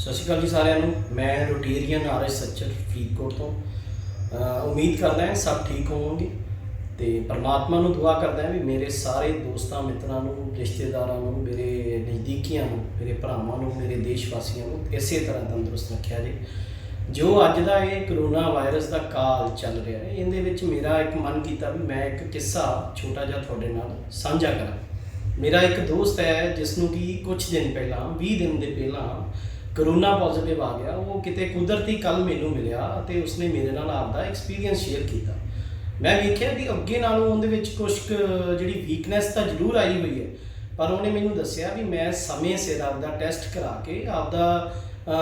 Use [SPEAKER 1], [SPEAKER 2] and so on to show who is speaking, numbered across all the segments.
[SPEAKER 1] ਸਤਿ ਸ਼੍ਰੀ ਅਕਾਲ ਜੀ ਸਾਰਿਆਂ ਨੂੰ। ਮੈਂ ਰੋਟੇਰੀਅਨ ਆਰਐਸ ਸੱਚਰ ਫਰੀਦਕੋਟ ਤੋਂ। ਉਮੀਦ ਕਰਦਾ ਹਾਂ ਸਭ ਠੀਕ ਹੋਵੋਗੇ ਤੇ ਪਰਮਾਤਮਾ ਨੂੰ ਦੁਆ ਕਰਦਾ ਹਾਂ ਵੀ ਮੇਰੇ ਸਾਰੇ ਦੋਸਤਾਂ, ਮਿੱਤਰਾਂ ਨੂੰ, ਰਿਸ਼ਤੇਦਾਰਾਂ ਨੂੰ, ਮੇਰੇ ਨਜ਼ਦੀਕੀਆਂ ਨੂੰ, ਮੇਰੇ ਭਰਾਵਾਂ ਨੂੰ, ਮੇਰੇ ਦੇਸ਼ ਵਾਸੀਆਂ ਨੂੰ ਇਸੇ ਤਰ੍ਹਾਂ ਤੰਦਰੁਸਤ ਰੱਖਿਆ ਜੇ। ਜੋ ਅੱਜ ਦਾ ਇਹ ਕਰੋਨਾ ਵਾਇਰਸ ਦਾ ਕਾਲ ਚੱਲ ਰਿਹਾ ਹੈ, ਇਹਦੇ ਵਿੱਚ ਮੇਰਾ ਇੱਕ ਮਨ ਕੀਤਾ ਵੀ ਮੈਂ ਇੱਕ ਕਿੱਸਾ ਛੋਟਾ ਜਿਹਾ ਤੁਹਾਡੇ ਨਾਲ ਸਾਂਝਾ ਕਰਾਂ। ਮੇਰਾ ਇੱਕ ਦੋਸਤ ਹੈ ਜਿਸ ਨੂੰ ਕਿ ਕੁਝ ਦਿਨ ਪਹਿਲਾਂ 20 ਦਿਨ ਦੇ ਪਹਿਲਾਂ ਕਰੋਨਾ ਪੋਜ਼ਿਟਿਵ ਆ ਗਿਆ, ਉਹ ਕਿਤੇ ਕੁਦਰਤੀ ਕੱਲ ਮੈਨੂੰ ਮਿਲਿਆ ਤੇ ਉਸਨੇ ਮੇਰੇ ਨਾਲ ਆਪਦਾ ਐਕਸਪੀਰੀਅੰਸ ਸ਼ੇਅਰ ਕੀਤਾ। ਮੈਂ ਵੇਖਿਆ ਵੀ ਅੱਗੇ ਨਾਲੋਂ ਉਹਦੇ ਵਿੱਚ ਕੁਝ ਕੁ ਜਿਹੜੀ ਵੀਕਨੈਸ ਤਾਂ ਜ਼ਰੂਰ ਆਈ ਹੋਈ ਹੈ, ਪਰ ਉਹਨੇ ਮੈਨੂੰ ਦੱਸਿਆ ਵੀ ਮੈਂ ਸਮੇਂ ਸਿਰ ਆਪਦਾ ਟੈਸਟ ਕਰਾ ਕੇ ਆਪਦਾ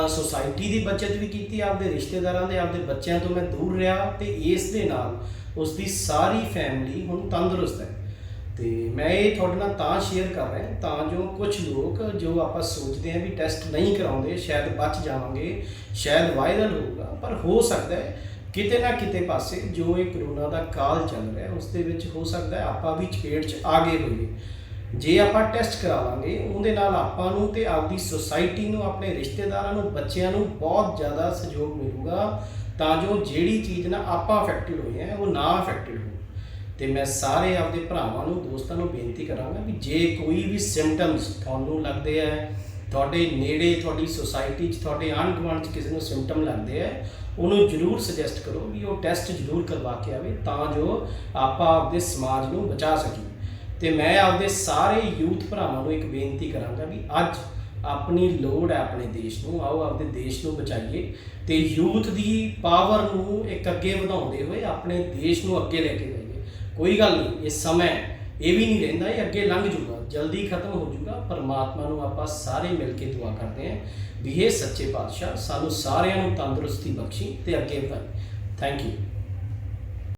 [SPEAKER 1] ਸੋਸਾਇਟੀ ਦੀ ਬਚਤ ਵੀ ਕੀਤੀ, ਆਪਦੇ ਰਿਸ਼ਤੇਦਾਰਾਂ ਦੇ, ਆਪਦੇ ਬੱਚਿਆਂ ਤੋਂ ਮੈਂ ਦੂਰ ਰਿਹਾ ਤੇ ਇਸ ਦੇ ਨਾਲ ਉਸ ਦੀ ਸਾਰੀ ਫੈਮਿਲੀ ਹੁਣ ਤੰਦਰੁਸਤ ਹੈ। ਤੇ ਮੈਂ ਇਹ ਤੁਹਾਡੇ ਨਾਲ ਤਾਂ ਸ਼ੇਅਰ ਕਰ ਰਿਹਾ, ਤਾਂ ਜੋ ਕੁਝ ਲੋਕ ਜੋ ਆਪਾਂ ਸੋਚਦੇ ਆ ਵੀ ਟੈਸਟ ਨਹੀਂ ਕਰਾਉਂਦੇ, ਸ਼ਾਇਦ ਬਚ ਜਾਵਾਂਗੇ, ਸ਼ਾਇਦ ਵਾਇਰਲ ਹੋਊਗਾ, ਪਰ ਹੋ ਸਕਦਾ ਹੈ ਕਿਤੇ ਨਾ ਕਿਤੇ ਪਾਸੇ ਜੋ ਇਹ ਕਰੋਨਾ ਦਾ ਕਾਲ ਚੱਲ ਰਿਹਾ ਉਸ ਦੇ ਵਿੱਚ ਹੋ ਸਕਦਾ ਹੈ ਆਪਾਂ ਵੀ ਚਪੇਟ 'ਚ ਆ ਗਏ ਹੋਈਏ। ਜੇ ਆਪਾਂ ਟੈਸਟ ਕਰਾਵਾਂਗੇ ਉਹਦੇ ਨਾਲ ਆਪਾਂ ਨੂੰ ਤੇ ਆਪਦੀ ਸੋਸਾਇਟੀ ਨੂੰ, ਆਪਣੇ ਰਿਸ਼ਤੇਦਾਰਾਂ ਨੂੰ, ਬੱਚਿਆਂ ਨੂੰ ਬਹੁਤ ਜ਼ਿਆਦਾ ਸਹਿਯੋਗ ਮਿਲੂਗਾ, ਤਾਂ ਜੋ ਜਿਹੜੀ ਚੀਜ਼ ਨਾਲ ਆਪਾਂ ਅਫੈਕਟਡ ਹੋਏ ਆ ਉਹ ਨਾ ਅਫੈਕਟਡ ਹੋਵੇ ਤੇ ਮੈਂ ਸਾਰੇ ਆਪਦੇ ਭਰਾਵਾਂ ਨੂੰ, ਦੋਸਤਾਂ ਨੂੰ ਬੇਨਤੀ ਕਰਾਂਗਾ ਵੀ ਜੇ ਕੋਈ ਵੀ ਸਿੰਪਟਮਸ ਤੁਹਾਨੂੰ ਲੱਗਦੇ ਆ, ਤੁਹਾਡੇ ਨੇੜੇ, ਤੁਹਾਡੀ ਸੋਸਾਇਟੀ 'ਚ, ਤੁਹਾਡੇ ਆਂਢ ਗੁਆਂਢ 'ਚ ਕਿਸੇ ਨੂੰ ਸਿੰਪਟਮ ਲੱਗਦੇ ਆ, ਉਹਨੂੰ ਜਰੂਰ ਸੁਜੈਸਟ ਕਰੋ ਵੀ ਉਹ ਟੈਸਟ ਜਰੂਰ ਕਰਵਾ ਕੇ ਆਵੇ ਤਾਂ ਜੋ ਆਪਾਂ ਆਪਦੇ ਸਮਾਜ ਨੂੰ ਬਚਾ ਸਕੀਏ। ਤੇ ਮੈਂ ਆਪਦੇ ਸਾਰੇ ਯੂਥ ਭਰਾਵਾਂ ਨੂੰ ਇੱਕ ਬੇਨਤੀ ਕਰਾਂਗਾ ਵੀ ਅੱਜ ਆਪਣੀ ਲੋੜ ਹੈ ਆਪਣੇ ਦੇਸ਼ ਨੂੰ, ਆਓ ਆਪਦੇ ਦੇਸ਼ ਨੂੰ ਬਚਾਈਏ ਤੇ ਯੂਥ ਦੀ ਪਾਵਰ ਨੂੰ ਇੱਕ ਅੱਗੇ ਵਧਾਉਂਦੇ ਹੋਏ ਆਪਣੇ ਦੇਸ਼ ਨੂੰ ਅੱਗੇ ਲੈ ਕੇ ਜਾਈਏ। ਕੋਈ ਗੱਲ ਨਹੀਂ, ਇਹ ਸਮਾਂ ਇਹ ਵੀ ਨਹੀਂ ਰਹਿੰਦਾ, ਇਹ ਅੱਗੇ ਲੰਘ ਜੂਗਾ ਜਲਦੀ ਖਤਮ ਹੋ ਜੂਗਾ ਪਰਮਾਤਮਾ ਨੂੰ ਆਪਾਂ ਸਾਰੇ ਮਿਲ ਕੇ ਦੁਆ ਕਰਦੇ ਹਾਂ ਵੀ ਇਹ ਸੱਚੇ ਪਾਤਸ਼ਾਹ, ਸਾਨੂੰ ਸਾਰਿਆਂ ਨੂੰ ਤੰਦਰੁਸਤੀ ਬਖਸ਼ੀ ਤੇ ਅੱਗੇ ਵਧਾਈ ਥੈਂਕ ਯੂ